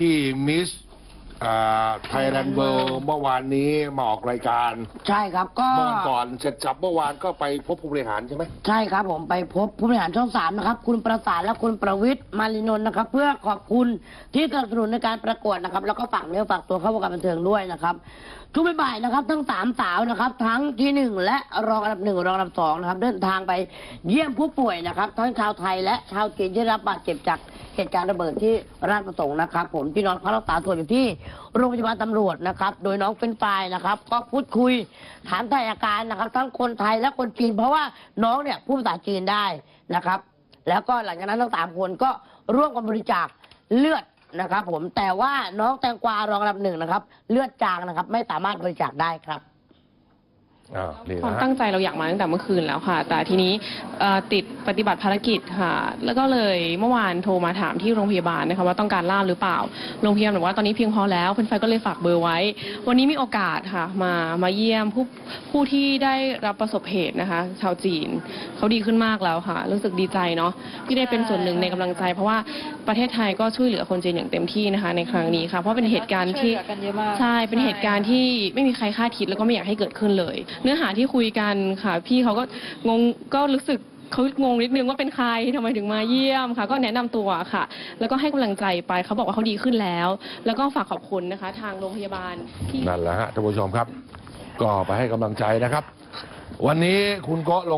ที่มิสไทยแลนด์เวิลด์เมื่อวานนี้มาออกรายการใช่ครับก็เมื่อวันก่อนเสร็จจับเมื่อวานก็ไปพบผู้บริหารใช่ไหมใช่ครับผมไปพบผู้บริหารช่องสามนะครับ คุณประสานและคุณประวิทย์มารินนท์นะครับ เพื่อขอบคุณที่สนับสนุนในการประกวดนะครับ แล้วก็ฝากเนื้อฝากตัวเข้าวงการบันเทิงด้วยนะครับช่วงบ่ายๆนะครับ ทั้งสามสาวนะครับ ทั้งที่หนึ่งและรองอันดับหนึ่งรองอันดับสองนะครับ เดินทางไปเยี่ยมผู้ป่วยนะครับทั้งชาวไทยและชาวจีนที่ได้รับบาดเจ็บจาก เหตุการณ์ระเบิดที่ราชประสงค์นะครับ ผมที่น้อนพักรักษาตัวอยู่ที่โรงพยาบาลตำรวจนะครับ โดยน้องเป็นไฟรายนะครับ ก็พูดคุยถามไทยอาการนะครับ ทั้งคนไทยและคนจีน เพราะว่าน้องเนี่ยพูดภาษาจีนได้นะครับ แล้วก็หลังจากนั้นทั้งสามคนก็ร่วมกันบริจาคเลือดนะครับ ผมแต่ว่าน้องแตงกวารองอันดับหนึ่งนะครับ เลือดจางนะครับ ไม่สามารถบริจาคได้ครับ อ่านี่ความนะฮะตั้งใจเราอยากมาตั้งแต่เมื่อคืนแล้วค่ะ แต่ทีนี้เอ่อติดปฏิบัติภารกิจค่ะ แล้วก็เลยเมื่อวานโทรมาถามที่โรงพยาบาลนะคะว่าต้องการล่ามหรือเปล่า โรงพยาบาลบอกว่าตอนนี้เพียงพอแล้วเพื่อนไฟก็เลยฝากเบอร์ไว้ วันนี้มีโอกาสค่ะ มามาเยี่ยมผู้ผู้ที่ได้รับประสบเหตุนะคะ ชาวจีนเขาดีขึ้นมากแล้วค่ะ รู้สึกดีใจเนาะที่ได้เป็นส่วนหนึ่งในกำลังใจ เพราะว่าประเทศไทยก็ช่วยเหลือคนจีนอย่างเต็มที่นะคะ ในครั้งนี้ค่ะ เพราะเป็นเหตุการณ์ที่ ช่วยเหลือกันเยอะมาก ใช่ เป็นเหตุการณ์ที่ไม่มีใครคาดคิดแล้วก็ไม่อยากให้เกิดขึ้นเลยเนื้อหาที่คุยกันค่ะ พี่เขาก็งงก็รู้สึกเขางงนิดนึงว่าเป็นใครทำไมถึงมาเยี่ยมค่ะ ก็แนะนำตัวค่ะ แล้วก็ให้กำลังใจไปเขาบอกว่าเขาดีขึ้นแล้ว แล้วก็ฝากขอบคุณนะคะ ทางโรงพยาบาลที่ นั่นแหละฮะท่านผู้ชมครับ ก็ไปให้กำลังใจนะครับ วันนี้คุณโกะลง